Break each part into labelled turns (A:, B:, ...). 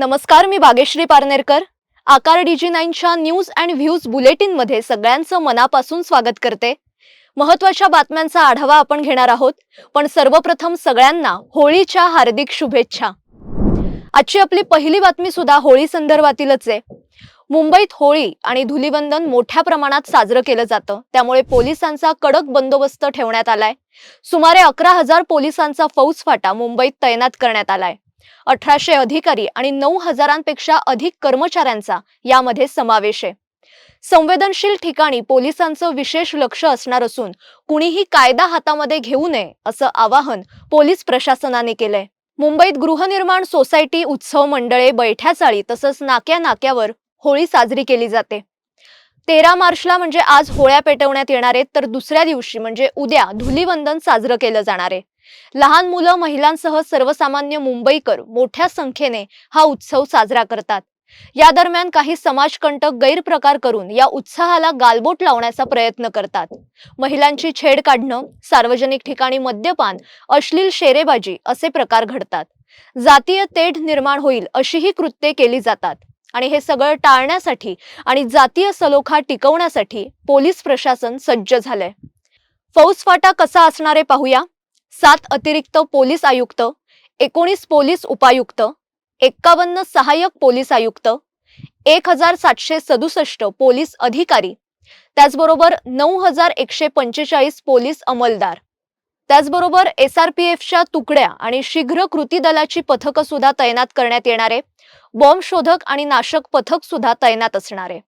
A: नमस्कार मी भाग्यश्री पारनेरकर. आकार डीजी नाईनच्या news and views बुलेटिनमध्ये सगळ्यांचं मनापासून स्वागत करते. महत्त्वाच्या बातम्यांचा आढावा आपण घेणार आहोत पण सर्वप्रथम सगळ्यांना होळीच्या हार्दिक शुभेच्छा. आजची आपली पहिली बातमी सुद्धा होळी संदर्भातीलच आहे. मुंबईत होळी आणि धुलीवंदन मोठ्या प्रमाणात साजरं केलं जातं. त्यामुळे पोलिसांचा कडक बंदोबस्त ठेवण्यात आलाय. सुमारे अकरा हजार पोलिसांचा फौज फाटा मुंबईत तैनात करण्यात आलाय. अठराशे अधिकारी आणि नऊ हजारांपेक्षा अधिक कर्मचाऱ्यांचा यामध्ये समावेश आहे. संवेदनशील ठिकाणी पोलिसांचं विशेष लक्ष असणार असून कुणीही कायदा हातामध्ये घेऊ नये असं आवाहन पोलीस प्रशासनाने केलंय. मुंबईत गृहनिर्माण सोसायटी उत्सव मंडळे बैठ्या चाळी तसंच नाक्या नाक्यावर होळी साजरी केली जाते. तेरा मार्चला म्हणजे आज होळ्या पेटवण्यात येणार आहेत तर दुसऱ्या दिवशी म्हणजे उद्या धुलीवंदन साजरं केलं जाणार आहे. लहान मुलं महिलांसह सर्वसामान्य मुंबईकर मोठ्या संख्येने हा उत्सव साजरा करतात. या दरम्यान काही समाजकंटक गैरप्रकार करून या उत्साहाला गालबोट लावण्याचा प्रयत्न करतात. महिलांची छेड काढणं सार्वजनिक ठिकाणी मद्यपान अश्लील शेरेबाजी असे प्रकार घडतात. जातीय तेढ निर्माण होईल अशीही कृत्ये केली जातात. आणि हे सगळं टाळण्यासाठी आणि जातीय सलोखा टिकवण्यासाठी पोलीस प्रशासन सज्ज झालंय. फौजफाटा कसा असणार आहे पाहूया. सात अतिरिक्त पोलीस आयुक्त एकोणीस पोलीस उपायुक्त एक्कावन्न सहाय्यक पोलीस आयुक्त एक हजार सातशे सदुसष्ट पोलीस अधिकारी त्याचबरोबर नऊ हजार एकशे पंचेचाळीस पोलीस अंमलदार. त्याचबरोबर एस आर पी एफच्या तुकड्या आणि शीघ्र कृती दलाची पथकं सुद्धा तैनात करण्यात येणार आहे बॉम्ब शोधक आणि नाशक पथक सुद्धा तैनात असणार. आहे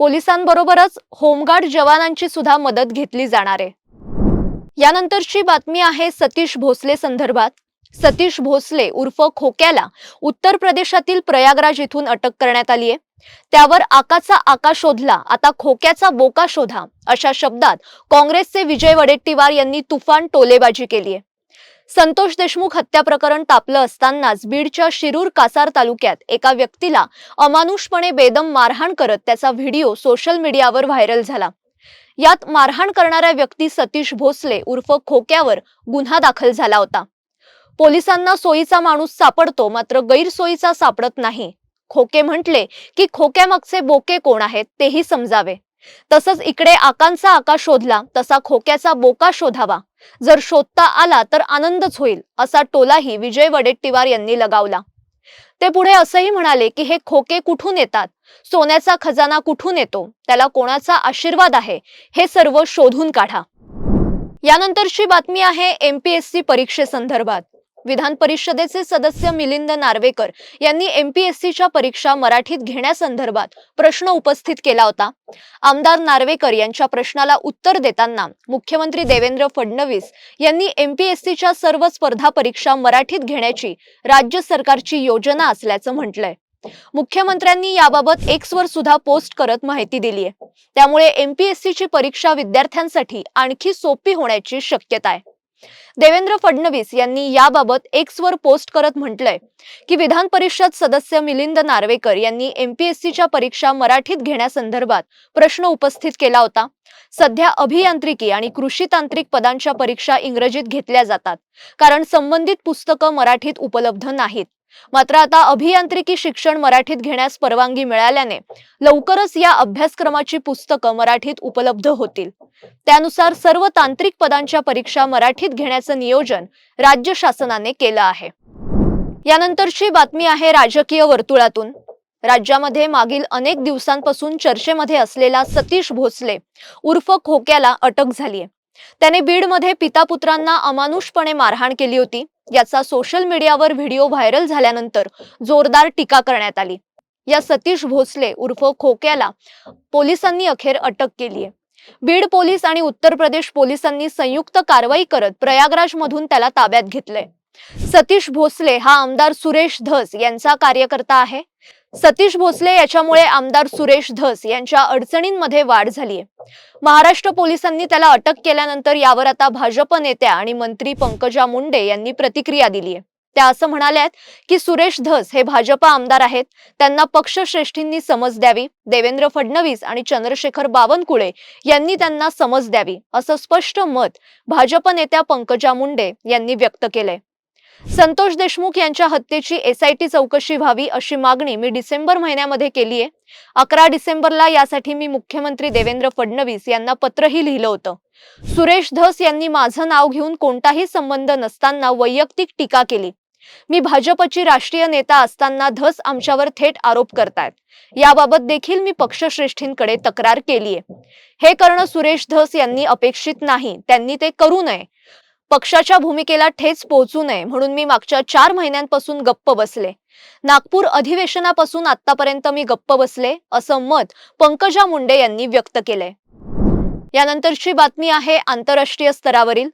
A: पोलिसांबरोबरच होमगार्ड जवानांची सुद्धा मदत घेतली जाणार. आहे यानंतरची बातमी आहे सतीश भोसले संदर्भात. सतीश भोसले उर्फ खोक्याला उत्तर प्रदेशातील प्रयागराज इथून अटक करण्यात आली आहे. त्यावर आकाचा आका शोधला आता खोक्याचा बोका शोधा अशा शब्दात काँग्रेसचे विजय वडेट्टीवार यांनी तुफान टोलेबाजी केली आहे. संतोष देशमुख हत्या प्रकरण तापलं असतानाच बीडच्या शिरूर कासार तालुक्यात एका व्यक्तीला अमानुषपणे बेदम मारहाण करत त्याचा व्हिडिओ सोशल मीडियावर व्हायरल झाला. यात मारहाण करणाऱ्या व्यक्ती सतीश भोसले उर्फ खोक्यावर गुन्हा दाखल झाला होता. पोलिसांना सोयीचा माणूस सापडतो मात्र गैरसोयीचा सापडत नाही. खोके म्हटले की खोक्यामागचे बोके कोण आहेत तेही समजावे. तसंच इकडे आकांचा आका शोधला तसा खोक्याचा बोका शोधावा. जर शोधता आला तर आनंदच होईल असा टोलाही विजय वडेट्टीवार यांनी लगावला. ते पुढे असंही म्हणाले की हे खोके कुठून येतात? सोन्याचा खजाना कुठून येतो? त्याला कोणाचा आशीर्वाद आहे? हे सर्व शोधून काढा. यानंतरची बातमी आहे एमपीएससी परीक्षेसंदर्भात. विधान परिषदेचे सदस्य मिलिंद नार्वेकर यांनी एमपीएससीच्या परीक्षा मराठीत घेण्यासंदर्भात प्रश्न उपस्थित केला होता. आमदार नार्वेकर यांच्या प्रश्नाला उत्तर देताना मुख्यमंत्री देवेंद्र फडणवीस यांनी एमपीएससीच्या सर्व स्पर्धा परीक्षा मराठीत घेण्याची राज्य सरकारची योजना असल्याचं म्हटलंय. मुख्यमंत्र्यांनी याबाबत एक्सवर सुद्धा पोस्ट करत माहिती दिली आहे त्यामुळे एमपीएससीची परीक्षा विद्यार्थ्यांसाठी आणखी सोपी होण्याची शक्यता आहे. देवेंद्र फडणवीस यांनी याबाबत एक्सवर पोस्ट करत म्हटलंय की विधान परिषद सदस्य मिलिंद नार्वेकर यांनी एमपीएससीच्या परीक्षा मराठीत घेण्यासंदर्भात प्रश्न उपस्थित केला होता. सध्या अभियांत्रिकी आणि कृषी तांत्रिक पदांच्या परीक्षा इंग्रजीत घेतल्या जातात कारण संबंधित पुस्तकं मराठीत उपलब्ध नाहीत. मात्र आता अभियांत्रिकी शिक्षण मराठीत घेण्यास परवानगी मिळाल्याने लवकरच या अभ्यासक्रमाची पुस्तकं मराठीत उपलब्ध होतील. त्यानुसार सर्व तांत्रिक पदांच्या परीक्षा मराठीत घेण्याचं नियोजन राज्य शासनाने केलं आहे. यानंतरची बातमी आहे राजकीय वर्तुळातून. राज्यामध्ये मागील अनेक दिवसांपासून चर्चेमध्ये असलेला सतीश भोसले उर्फ खोक्याला अटक झालीय. त्याने बीडमध्ये पिता पुत्रांना अमानुषपणे मारहाण केली होती. याचा सोशल मीडियावर व्हिडिओ व्हायरल झाल्यानंतर जोरदार टीका करण्यात आली. या सतीश भोसले उर्फ खोक्याला पोलिसांनी अखेर अटक केली आहे. बीड पोलीस आणि उत्तर प्रदेश पोलिसांनी संयुक्त कारवाई करत प्रयागराज मधून त्याला ताब्यात घेतलंय. सतीश भोसले हा आमदार सुरेश धस यांचा कार्यकर्ता आहे. सतीश भोसले याच्यामुळे आमदार सुरेश धस यांच्या अडचणींमध्ये वाढ झालीय. महाराष्ट्र पोलिसांनी त्याला अटक केल्यानंतर यावर आता भाजप नेत्या आणि मंत्री पंकजा मुंडे यांनी प्रतिक्रिया दिली आहे त्या असं म्हणाल्यात की सुरेश धस हे भाजप आमदार आहेत. त्यांना पक्षश्रेष्ठींनी समज द्यावी. देवेंद्र फडणवीस आणि चंद्रशेखर बावनकुळे यांनी त्यांना समज द्यावी असं स्पष्ट मत भाजप नेत्या पंकजा मुंडे यांनी व्यक्त केलंय. संतोष देशमुख यांच्या हत्येची एसआयटी चौकशी व्हावी अशी मागणी मी डिसेंबर महिन्यामध्ये केली आहे. अकरा डिसेंबरला यासाठी मी मुख्यमंत्री देवेंद्र फडणवीस यांना पत्रही लिहिलं होतं. सुरेश धस यांनी माझं नाव घेऊन कोणताही संबंध नसताना वैयक्तिक टीका केली. मी भाजपची राष्ट्रीय नेता असताना धस आमच्यावर थेट आरोप करतायत. याबाबत देखील मी पक्षश्रेष्ठींकडे तक्रार केलीये. हे करणं सुरेश धस यांनी अपेक्षित नाही. त्यांनी ते करू नये. पक्षाच्या भूमिकेला ठेच पोहोचू नये म्हणून मी मागच्या चार महिन्यांपासून गप्प बसले. नागपूर अधिवेशनापासून आतापर्यंत मी गप्प बसले असं मत पंकजा मुंडे यांनी व्यक्त केले यानंतरची बातमी आहे आंतरराष्ट्रीय स्तरावरील.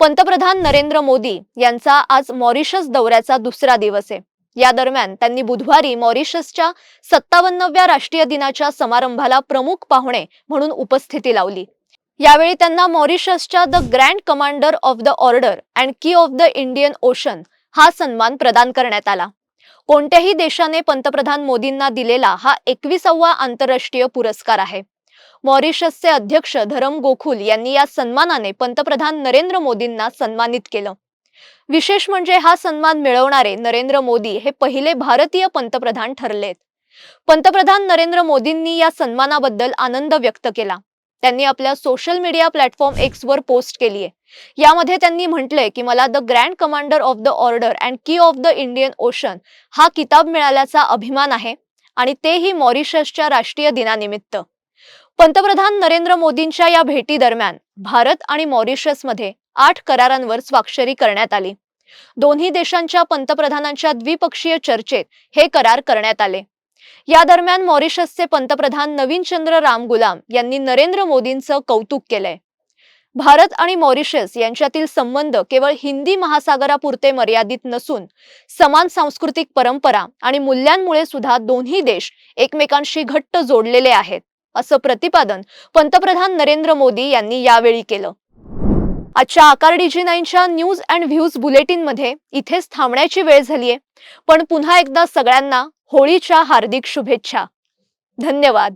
A: पंतप्रधान नरेंद्र मोदी यांचा आज मॉरिशस दौऱ्याचा दुसरा दिवस आहे. या दरम्यान त्यांनी बुधवारी मॉरिशसच्या सत्तावन्नव्या राष्ट्रीय दिनाच्या समारंभाला प्रमुख पाहुणे म्हणून उपस्थिती लावली. यावेळी त्यांना मॉरिशसच्या the grand commander of the order and key of the Indian Ocean हा सन्मान प्रदान करण्यात आला. कोणत्याही देशाने पंतप्रधान मोदींना दिलेला हा एकविसावा आंतरराष्ट्रीय पुरस्कार आहे. मॉरिशसचे अध्यक्ष धरम गोखुल यांनी या सन्मानाने पंतप्रधान नरेंद्र मोदींना सन्मानित केलं. विशेष म्हणजे हा सन्मान मिळवणारे नरेंद्र मोदी हे पहिले भारतीय पंतप्रधान ठरलेत. पंतप्रधान नरेंद्र मोदींनी या सन्मानाबद्दल आनंद व्यक्त केला. त्यांनी आपल्या सोशल मीडिया प्लॅटफॉर्म एक्स वर पोस्ट केली आहे यामध्ये त्यांनी म्हटलंय की मला the grand commander of the order and key of the Indian Ocean हा किताब मिळाल्याचा अभिमान आहे आणि तेही मॉरिशसच्या राष्ट्रीय दिनानिमित्त. पंतप्रधान नरेंद्र मोदींच्या या भेटी दरम्यान भारत आणि मॉरिशसमध्ये आठ करारांवर स्वाक्षरी करण्यात आली. दोन्ही देशांच्या पंतप्रधानांच्या द्विपक्षीय चर्चेत हे करार करण्यात आले. या दरम्यान मॉरिशसचे पंतप्रधान नवीन चंद्र राम गुलाम यांनी नरेंद्र मोदींचं कौतुक केलंय. भारत आणि मॉरिशस यांच्यातील संबंध केवळ हिंदी महासागरापुरते मर्यादित नसून समान सांस्कृतिक परंपरा आणि मूल्यांमुळे सुद्धा दोन्ही देश एकमेकांशी घट्ट जोडलेले आहेत असं प्रतिपादन पंतप्रधान नरेंद्र मोदी यांनी यावेळी केलं. आजच्या आकार डीजी नाईनच्या न्यूज अँड व्ह्यूज बुलेटिनमध्ये इथेच थांबण्याची वेळ झालीये पण पुन्हा एकदा सगळ्यांना होळीच्या हार्दिक शुभेच्छा. धन्यवाद.